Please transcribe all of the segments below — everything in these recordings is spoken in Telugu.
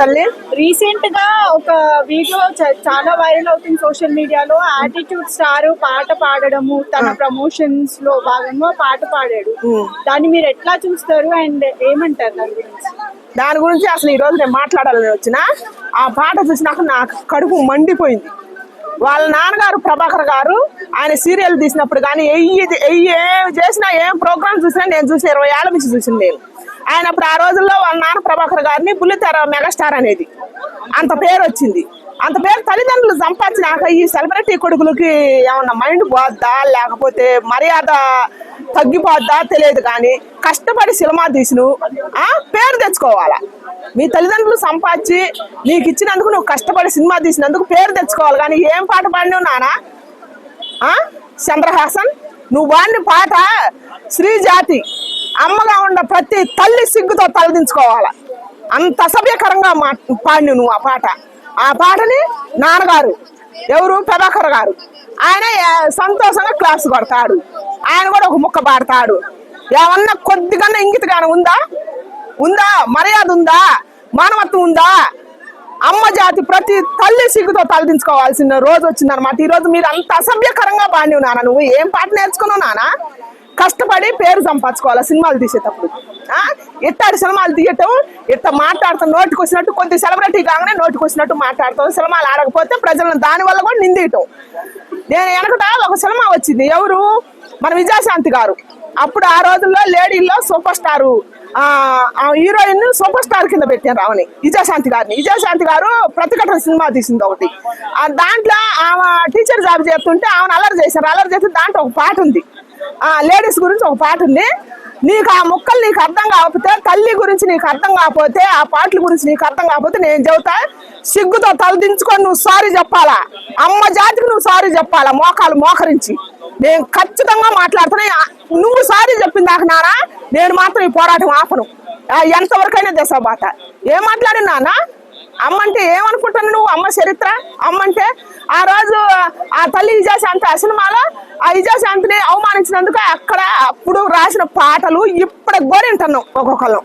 తల్లి? రీసెంట్గా ఒక వీడియో చాలా వైరల్ అవుతుంది సోషల్ మీడియాలో. యాటిట్యూడ్ స్టార్ పాట పాడడము తన ప్రమోషన్స్లో భాగంగా పాట పాడాడు. దాన్ని మీరు ఎట్లా చూస్తారు? అండ్ ఏమంటారు దాని గురించి? దాని గురించి అసలు ఈ రోజు నేను మాట్లాడాలని వచ్చిన ఆ పాట చూసినాక నాకు కడుపు మండిపోయింది. వాళ్ళ నాన్నగారు ప్రభాకర్ గారు ఆయన సీరియల్ తీసినప్పుడు కానీ ఏం చేసినా ఏం ప్రోగ్రామ్ చూసినా నేను చూసిన ఇరవై ఏళ్ళ నుంచి చూసింది నేను. ఆయన అప్పుడు ఆ రోజుల్లో వాళ్ళ నాన్న ప్రభాకర్ గారిని బుల్లితెర మెగాస్టార్ అనేది. అంత పేరు వచ్చింది. అంత పేరు తల్లిదండ్రులు సంపాదించినాక ఈ సెలబ్రిటీ కొడుకులకి ఏమన్నా మైండ్ పోద్దా? లేకపోతే మర్యాద తగ్గిపోద్దా తెలియదు కానీ కష్టపడి సినిమా తీసిను ఆ పేరు తెచ్చుకోవాలా? మీ తల్లిదండ్రులు సంపాదించి నీకు ఇచ్చినందుకు నువ్వు కష్టపడి సినిమా తీసినందుకు పేరు తెచ్చుకోవాలి కానీ ఏం పాట పాడినావు నానా ఆ? చంద్రహాసన్? నువ్వు వాడిన పాట శ్రీజాతి. అమ్మగా ఉన్న ప్రతి తల్లి సిగ్గుతో తలదించుకోవాల. అంత అసభ్యకరంగా మా పాడిన నువ్వు ఆ పాట. ఆ పాటని నాన్నగారు ఎవరు? ప్రభాకర్ గారు. ఆయన సంతోషంగా క్లాస్ కొడతాడు. ఆయన కూడా ఒక ముక్క పాడతాడు. ఏమన్నా కొద్దిగా ఇంగితగానే ఉందా? ఉందా? మర్యాద ఉందా? మానవత్వం ఉందా? అమ్మ జాతి ప్రతి తల్లి సిగ్గుతో తలదించుకోవాల్సిన రోజు వచ్చిందనమాట ఈరోజు మీరు అంత అసభ్యకరంగా పాడినవు నాన్న. నువ్వు ఏం పాట నేర్చుకున్నావు నానా కష్టపడి పేరు సంపాదించుకోవాలి సినిమాలు తీసేటప్పుడు. ఎట్టాడు సినిమాలు తీయటం? ఎట్ట మాట్లాడతాం నోటికి వచ్చినట్టు కొద్ది సెలబ్రిటీ కాగానే నోటికి వచ్చినట్టు మాట్లాడతాం సినిమాలు ఆడకపోతే ప్రజలను దాని వల్ల కూడా నిందియటం. నేను వెనకట ఒక సినిమా వచ్చింది. ఎవరు? మన విజయశాంతి గారు. అప్పుడు ఆ రోజుల్లో లేడీల్లో సూపర్ స్టారు ఆ హీరోయిన్ సూపర్ స్టార్ కింద పెట్టాను రావని విజయశాంతి గారిని. విజయశాంతి గారు ప్రతిఘటన సినిమా తీసింది ఒకటి. ఆ దాంట్లో ఆమె టీచర్ జాబ్ చేస్తుంటే ఆమెను అల్లరి చేశారు. అల్లరి చేస్తే దాంట్లో ఒక పాట ఉంది. లేడీస్ గురించి ఒక పాట ఉంది. నీకు ఆ ముక్కలు నీకు అర్థం కాకపోతే తల్లి గురించి నీకు అర్థం కాకపోతే ఆ పాటల గురించి నీకు అర్థం కాకపోతే నేను చెబుతా సిగ్గుతో తలదించుకొని నువ్వు సారీ చెప్పాలా? అమ్మ జాతికి నువ్వు సారీ చెప్పాలా? మోకాలు మోకరించి. నేను ఖచ్చితంగా మాట్లాడుతున్నా. నువ్వు సారీ చెప్పిన దాకా నానా నేను మాత్రం ఈ పోరాటం ఆపను. ఎంతవరకైనా ఎంతవరకైనా దేశబాట ఏం మాట్లాడినానా? అమ్మ అంటే ఏమనుకుంటున్నావు నువ్వు? అమ్మ చరిత్ర? అమ్మ అంటే ఆ రోజు ఆ తల్లి విజయశాంతి ఆ సినిమాలో ఆ విజయశాంతిని అవమానించినందుకు అక్కడ అప్పుడు రాసిన పాటలు ఇప్పుడు గోరి వింటున్నాం ఒక్కొక్కరు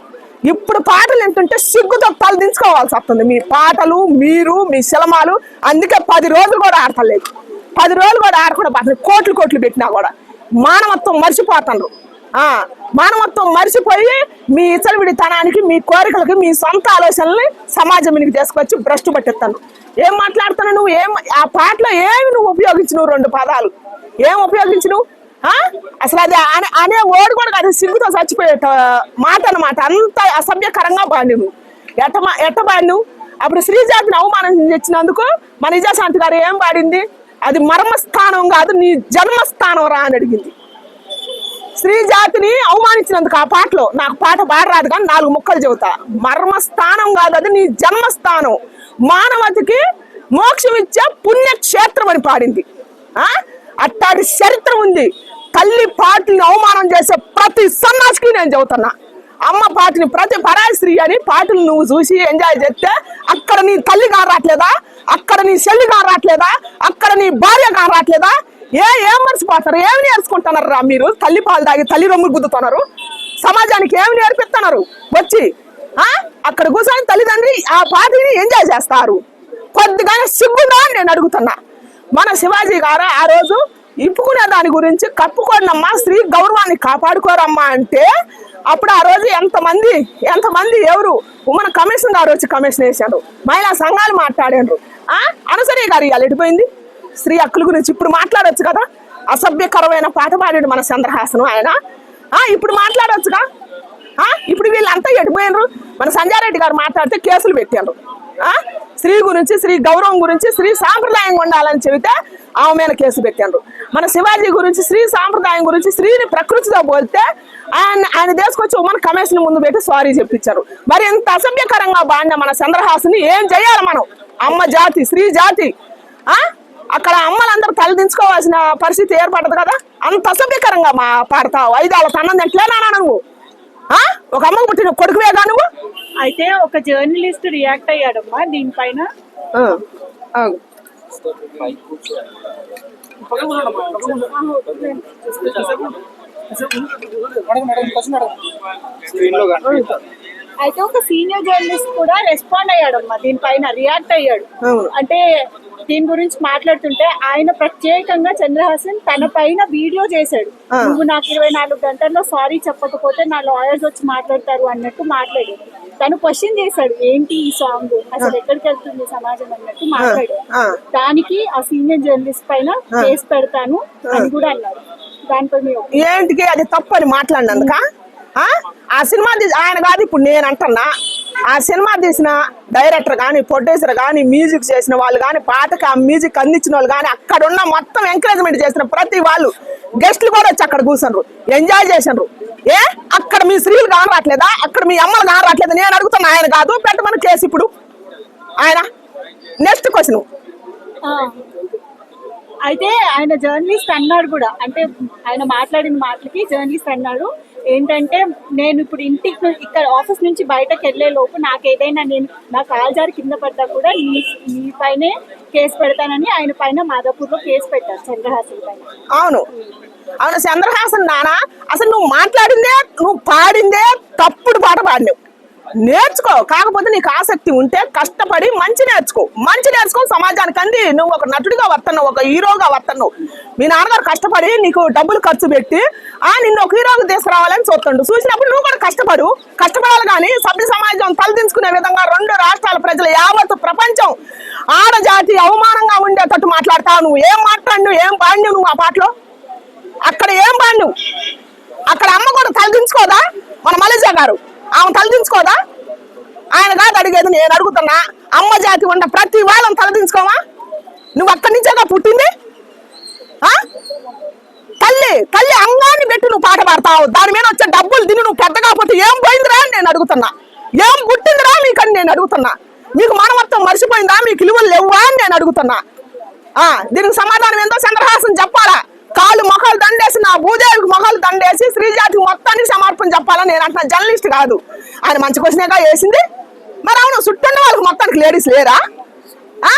ఇప్పుడు పాటలు వింటుంటే సిగ్గుతో తలు దించుకోవాల్సి వస్తుంది. మీ పాటలు మీరు మీ సినిమాలు అందుకే పది రోజులు కూడా ఆడతలేదు. పది రోజులు కూడా ఆడకుండా పోతుంది కోట్లు కోట్లు పెట్టినా కూడా మానవత్వం మర్చిపోతారు మానవత్వం మర్చిపోయి మీ ఇచ్చలవిడితనానికి మీ కోరికలకి మీ సొంత ఆలోచనల్ని సమాజం మీకు తీసుకొచ్చి భ్రష్టు పట్టిస్తాను. ఏం మాట్లాడుతున్నావు నువ్వు? ఏం ఆ పాటలో ఏమి నువ్వు ఉపయోగించినవు రెండు పదాలు? ఏం ఉపయోగించినవు? ఆ? అసలు అది అనే అనే ఓడి కూడా కాదు సిగ్గుతో చచ్చిపోయే మాట అన్నమాట. అంత అసభ్యకరంగా బాడి నువ్వు ఎట్ట మా- ఎట్ట బాడి నువ్వు అప్పుడు శ్రీజాతిని అవమానం తెచ్చినందుకు మన నిజశాంతి గారు ఏం పాడింది? అది మర్మస్థానం కాదు నీ జన్మస్థానం రా అని అడిగింది. స్త్రీ జాతిని అవమానించినందుకు ఆ పాటలో నాకు పాట పాడరాదు కానీ నాలుగు ముక్కలు చెబుతా. మర్మస్థానం కాదు అది నీ జన్మస్థానం. మానవతికి మోక్షం ఇచ్చే పుణ్యక్షేత్రం అని పాడింది. ఆ? అట్టాడి చరిత్ర ఉంది. తల్లి పాటల్ని అవమానం చేసే ప్రతి సన్నాసికి నేను చెబుతున్నా. అమ్మ పాటని ప్రతి పరాయి స్త్రీ అని పాటలు నువ్వు చూసి ఎంజాయ్ చేస్తే అక్కడ నీ తల్లి కారాట్లేదా అక్కడ నీ చెల్లి కారాట్లేదా అక్కడ నీ భార్య కారాట్లేదా ఏ ఏం మర్చిపోతారు? ఏమి నేర్చుకుంటున్నారు రా మీరు? తల్లి పాలు తాగి తల్లి రొమ్ములు గుద్దుతున్నారు. సమాజానికి ఏమి నేర్పిస్తున్నారు? వచ్చి అక్కడ కూర్చొని తల్లిదండ్రి ఆ పార్టీని ఎంజాయ్ చేస్తారు. కొద్దిగా సిగ్గుందా అని నేను అడుగుతున్నా. మన శివాజీ గారు ఆ రోజు ఇప్పుకునే దాని గురించి కప్పుకోనమ్మా స్త్రీ గౌరవాన్ని కాపాడుకోరమ్మా అంటే అప్పుడు ఆ రోజు ఎంతమంది ఎంతమంది ఎవరు? మన కమిషన్ గారు వచ్చి కమిషన్ వేశారు. మహిళా సంఘాలు మాట్లాడారు. ఆ? గారు ఇవాళ ఎడిపోయింది స్త్రీ హక్కుల గురించి ఇప్పుడు మాట్లాడొచ్చు కదా? అసభ్యకరమైన పాట పాడాడు మన చంద్రహాసనం ఆయన. ఆ ఇప్పుడు మాట్లాడొచ్చుగా? ఆ ఇప్పుడు వీళ్ళంతా ఎటుపోయినరు మన సంజారెడ్డి గారు మాట్లాడితే కేసులు పెట్టారు ఆ స్త్రీ గురించి స్త్రీ గౌరవం గురించి స్త్రీ సాంప్రదాయంగా ఉండాలని చెబితే ఆమె మీద కేసు పెట్టారు మన శివాజీ గురించి స్త్రీ సాంప్రదాయం గురించి స్త్రీని ప్రకృతితో పోలితే ఆయన ఆయన తీసుకొచ్చి ఉమ్మన్ కమిషన్ ముందు పెట్టి సారీ చెప్పించారు. మరి ఎంత అసభ్యకరంగా బాడిన మన చంద్రహాసుని ఏం చేయాలి మనం? అమ్మ జాతి స్త్రీ జాతి. ఆ? అక్కడ అమ్మలందరూ తలదించుకోవాల్సిన పరిస్థితి ఏర్పడదు కదా? అంత అసభ్యకరంగా మా పాడతావు. ఐదాళ్ళ తన్నం తింటలేనా నువ్వు. ఆ? ఒక అమ్మకు పుట్టిన కొడుకువేగా నువ్వు? అయితే ఒక జర్నలిస్ట్ రియాక్ట్ అయ్యాడమ్మా దీనిపైన. అయితే ఒక సీనియర్ జర్నలిస్ట్ కూడా రెస్పాండ్ అయ్యాడమ్మా దీనిపైన రియాక్ట్ అయ్యాడు. అంటే దీని గురించి మాట్లాడుతుంటే ఆయన ప్రత్యేకంగా చంద్రహాసన్ తన పైన వీడియో చేశాడు. నువ్వు నాకు ఇరవై నాలుగు గంటల్లో సారీ చెప్పకపోతే నా లాయర్స్ వచ్చి మాట్లాడతారు అన్నట్టు మాట్లాడాడు. తను క్వశ్చన్ చేశాడు ఏంటి ఈ సాంగ్? అసలు ఎక్కడికి వెళ్తుంది సమాజం? అన్నట్టు మాట్లాడాడు. దానికి ఆ సీనియర్ జర్నలిస్ట్ పైన కేసు పెడతాను అని కూడా అన్నారు దానిపై? ఏంటికి? అది తప్పు అని మాట్లాడినందుక? ఆ? సినిమా ఆయన కాదు ఇప్పుడు నేను అంటున్నా. ఆ సినిమా తీసిన డైరెక్టర్ కానీ ప్రొడ్యూసర్ కానీ మ్యూజిక్ చేసిన వాళ్ళు కానీ పాటకి ఆ మ్యూజిక్ అందించిన వాళ్ళు కానీ అక్కడ ఉన్న మొత్తం ఎంకరేజ్మెంట్ చేసిన ప్రతి వాళ్ళు గెస్ట్లు కూడా వచ్చి అక్కడ కూర్చున్నారు. ఎంజాయ్ చేసినారు. ఏ? అక్కడ మీ స్త్రీలు కానరాట్లేదా అక్కడ మీ అమ్మలు కానరాట్లేదా నేను అడుగుతున్నా ఆయన కాదు పెట్టమని కేసు ఇప్పుడు. ఆయన నెక్స్ట్ క్వశ్చన్ అయితే ఆయన జర్నలిస్ట్ అన్నాడు కూడా. అంటే ఆయన మాట్లాడిన మాటలకి జర్నలిస్ట్ అన్నాడు. ఏంటంటే నేను ఇప్పుడు ఇంటికి ఇక్కడ ఆఫీస్ నుంచి బయటకు వెళ్ళే లోపు నాకు ఏదైనా నేను నా కాల్జారి కింద పడ్డా కూడా మీ నీ పైనే కేసు పెడతానని ఆయన పైన మాధవపూర్లో కేసు పెట్టారు చంద్రహాసన్ పైన. అవును. అవును చంద్రహాసన్ నానా అసలు నువ్వు మాట్లాడిందే నువ్వు పాడిందే తప్పుడు పాట పాడినావు. నేర్చుకో. కాకపోతే నీకు ఆసక్తి ఉంటే కష్టపడి మంచి నేర్చుకో. మంచి నేర్చుకో సమాజానికి అంది. నువ్వు ఒక నటుడిగా వస్తున్నావు ఒక హీరోగా వస్తున్నావు మీ నాన్నగారు కష్టపడి నీకు డబ్బులు ఖర్చు పెట్టి ఆ నిన్ను ఒక హీరోగా తీసుకురావాలని చూస్తుండు. చూసినప్పుడు నువ్వు కూడా కష్టపడు. కష్టపడాలి కానీ సభ్య సమాజం తలదించుకునే విధంగా రెండు రాష్ట్రాల ప్రజలు యావత్ ప్రపంచం ఆడజాతి అవమానంగా ఉండేటట్టు మాట్లాడతావు నువ్వు ఏం మాట్లాడు ఏం పాడినావు నువ్వు ఆ పాటలో? అక్కడ ఏం పాడినావు అక్కడ అమ్మ కూడా తలదించుకోదా? మన మలేజా గారు? ఆమె తలదించుకోదా ఆయన కాదు అడిగేది నేను అడుగుతున్నా. అమ్మ జాతి ఉన్న ప్రతి వాళ్ళని తలదించుకోవా నువ్వు అక్కడి నుంచేగా పుట్టింది? ఆ? తల్లి తల్లి అంగాన్ని పెట్టి నువ్వు పాట పాడతావు. దాని మీద వచ్చే డబ్బులు తిని నువ్వు పెద్ద కాకపోతే ఏం పోయిందిరా అని నేను అడుగుతున్నా. ఏం పుట్టిందిరా మీకని నేను అడుగుతున్నా. మీకు మానవత్వం మర్చిపోయిందా? మీకు విలువలు లేవా అని నేను అడుగుతున్నా. దీనికి సమాధానం ఏందో చంద్రహాసం చెప్పాలా? కాళ్ళు మొఖాలు దండేసి నా భూదేవికి మొఖాలు దండేసి శ్రీజాతికి మొత్తానికి సమర్పణ చెప్పాలని నేను అంటున్నా జర్నలిస్ట్ కాదు. ఆయన మంచి క్వశ్చనేగా వేసింది? మరి అవును చుట్టూన్న వాళ్ళకి మొత్తానికి లేడీస్ లేరా? ఆ?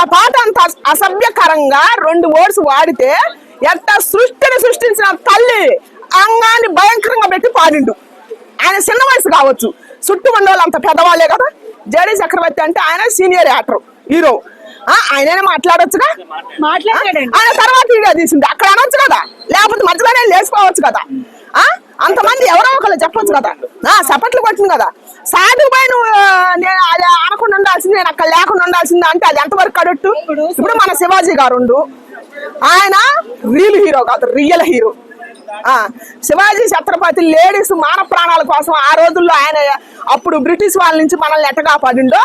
ఆ పాట అంత అసభ్యకరంగా రెండు వర్డ్స్ వాడితే ఎంత సృష్టిని సృష్టించిన తల్లి అంగాన్ని భయంకరంగా పెట్టి పాడిండు. ఆయన చిన్న వయసు కావచ్చు. చుట్టూ ఉన్న వాళ్ళు అంత పెద్దవాళ్ళే కదా. జేడీ చక్రవర్తి అంటే ఆయన సీనియర్ యాక్టర్ హీరో ఆ, ఆయననే మాట్లాడొచ్చుగా? మాట్లాడాడండి. ఆయన తర్వాత వీడియో తీసింది అక్కడ అనొచ్చు కదా? లేకపోతే మధ్యలోనే లేచిపోవచ్చు కదా? ఆ అంతమంది ఎవరో ఒకళ్ళు చెప్పొచ్చు కదా? ఆ చప్పట్లు కొట్టింది కదా? సాధు పై నువ్వు నేను అది అనకుండా ఉండాల్సింది నేను అక్కడ లేకుండా ఉండాల్సింది అంటే అది ఎంతవరకు కరెక్ట్ ఇప్పుడు మన శివాజీ గారు ఆయన రియల్ హీరో కాదు రియల్ హీరో ఆ శివాజీ ఛత్రపతి లేడీస్ మాన ప్రాణాల కోసం ఆ రోజుల్లో ఆయన అప్పుడు బ్రిటిష్ వాళ్ళ నుంచి మనల్ని ఎట్ట కాపాడిండో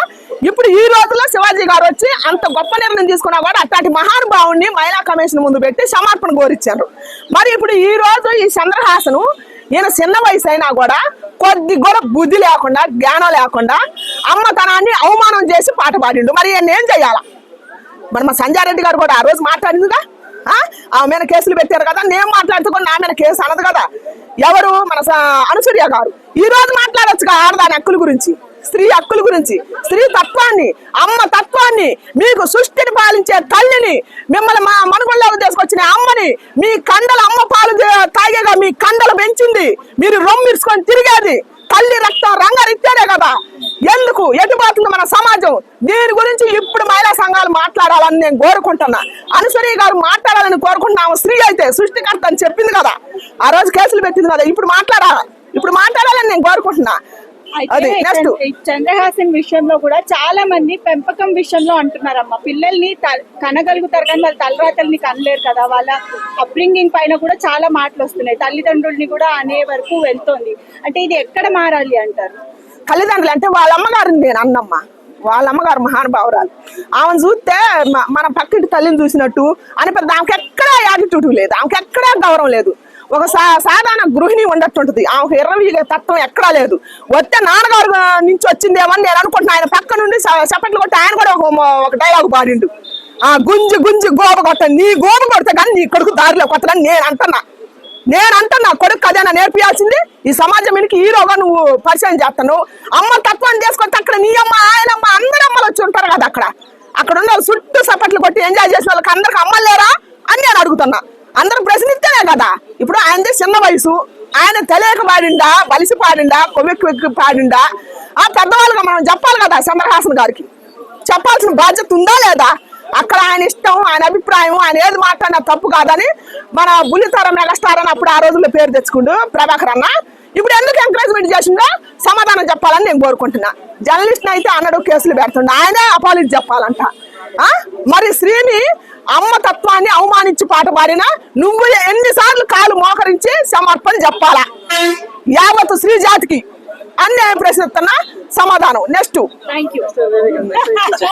ఇప్పుడు ఈ రోజుల్లో శివాజీ గారు వచ్చి అంత గొప్ప నిర్ణయం తీసుకున్నా కూడా అట్లాంటి మహానుభావుని మహిళా కమిషన్ ముందు పెట్టి సమర్పణ కోరిచ్చారు. మరి ఇప్పుడు ఈ రోజు ఈ చంద్రహాసను ఈయన చిన్న వయసు అయినా కూడా కొద్ది కూడా బుద్ధి లేకుండా జ్ఞానం లేకుండా అమ్మతనాన్ని అవమానం చేసి పాట పాడిండు. మరి ఈయన ఏం చెయ్యాలా మరి మా సంజారెడ్డి గారు కూడా ఆ రోజు మాట్లాడిందిగా? ఆ? ఆమె మీద కేసులు పెట్టారు కదా నేను మాట్లాడుతూ కూడా నా మీద కేసు అనదు కదా? ఎవరు? మన స- అనుసూర్య గారు. ఈ రోజు మాట్లాడొచ్చుగా ఆడదాని హక్కుల గురించి? స్త్రీ హక్కుల గురించి స్త్రీ తత్వాన్ని అమ్మ తత్వాన్ని మీకు సృష్టిని పాలించే తల్లిని మిమ్మల్ని మా మనుగొల్లోకి తీసుకొచ్చిన అమ్మని మీ కండలు అమ్మ పాలు తాగేగా మీ కండలు పెంచింది. మీరు రొమ్మిర్చుకొని తిరిగేది తల్లి రక్తం రంగరిస్తేనే కదా. ఎందుకు? ఎటుపోతుంది మన సమాజం? దీని గురించి ఇప్పుడు మహిళా సంఘాలు మాట్లాడాలని నేను కోరుకుంటున్నా. అనుసరి గారు మాట్లాడాలని కోరుకుంటున్నాము స్త్రీ అయితే సృష్టికర్త అని చెప్పింది కదా. ఆ రోజు కేసులు పెట్టింది కదా. ఇప్పుడు మాట్లాడాలి? ఇప్పుడు మాట్లాడాలని నేను కోరుకుంటున్నా. అది నెక్స్ట్ చంద్రహాసన్ విషయంలో కూడా చాలా మంది పెంపకం విషయంలో అంటున్నారమ్మా. పిల్లల్ని కనగలుగుతారు కానీ వాళ్ళ తలరాతల్ని కనలేరు కదా. వాళ్ళ అప్బ్రింగింగ్ పైన కూడా చాలా మాటలు వస్తున్నాయి. తల్లిదండ్రుల్ని కూడా అనే వరకు వెళ్తోంది. అంటే ఇది ఎక్కడ మారాలి అంటారు? తల్లిదండ్రులు అంటే వాళ్ళ అమ్మగారిని నేను అన్నమ్మ. వాళ్ళ అమ్మగారు మహానుభావురాలు. ఆమెను చూస్తే మన పక్కింటి తల్లిని చూసినట్టు అని పెద్ద ఆమెకి ఎక్కడా యాటిట్యూడ్ లేదు. ఆమెకి ఎక్కడా గౌరవం లేదు. ఒక సా- సాధారణ గృహిణి ఉండట్టుంటది ఆమెకు ఇరవై తత్వం ఎక్కడా లేదు. వస్తే నాన్నగారు నుంచి వచ్చిందేమని నేను అనుకుంటున్నా ఆయన పక్క నుండి స- చప్పట్లు కొట్టి ఆయన కూడా ఒక డైలాగ్ పాడిండు. ఆ గుంజి గుంజి గోబ కొట్ట నీ గోప కొడితే కానీ నీ కొడుకు దారిలో కొత్తదని నేను అంటున్నా. నేను అంటున్నా కొడుకు అదేనా నేర్పియాల్సింది? ఈ సమాజం ఇనికి హీరోగా నువ్వు పరిచయం చేస్తాను. అమ్మ తత్వం చేసుకొని అక్కడ నీ అమ్మ ఆయన అమ్మ అందరు అమ్మలు వచ్చి ఉంటారు కదా అక్కడ. అక్కడ ఉన్న చుట్టూ సపట్లు కొట్టి ఎంజాయ్ చేసిన వాళ్ళకి అందరికి అమ్మలేరా అని నేను అడుగుతున్నా. అందరూ ప్రశ్నిస్తేనే కదా. ఇప్పుడు ఆయనది చిన్న వయసు. ఆయన తెలియక పాడిండా వలిసి పాడిండా కొవ్వెక్కి పాడిండా ఆ పెద్దవాళ్ళుగా మనం చెప్పాలి కదా చంద్రహాసన్ గారికి. చెప్పాల్సిన బాధ్యత ఉందా లేదా? అక్కడ ఆయన ఇష్టం ఆయన అభిప్రాయం ఆయన ఏది మాట్లాడినా తప్పు కాదని మన బుల్లితరం మెగాస్టార్ అని అప్పుడు ఆ రోజుల్లో పేరు తెచ్చుకుంటూ ప్రభాకర్ అన్న. ఇప్పుడు ఎందుకు ఎంకరేజ్మెంట్ చేసిందో సమాధానం చెప్పాలని నేను కోరుకుంటున్నా. జర్నలిస్ట్ అయితే అన్నడు కేసులు పెడుతుండ. ఆయనే అపాలిజ్ చెప్పాలంట. ఆ? మరి శ్రీని అమ్మ తత్వాన్ని అవమానించి పాట పాడినా నువ్వు ఎన్నిసార్లు కాలు మోకరించి సమర్పణ చెప్పాలా? యావత్ శ్రీ జాతికి అన్యాయం ప్రశ్నిస్తున్నా సమాధానం. నెక్స్ట్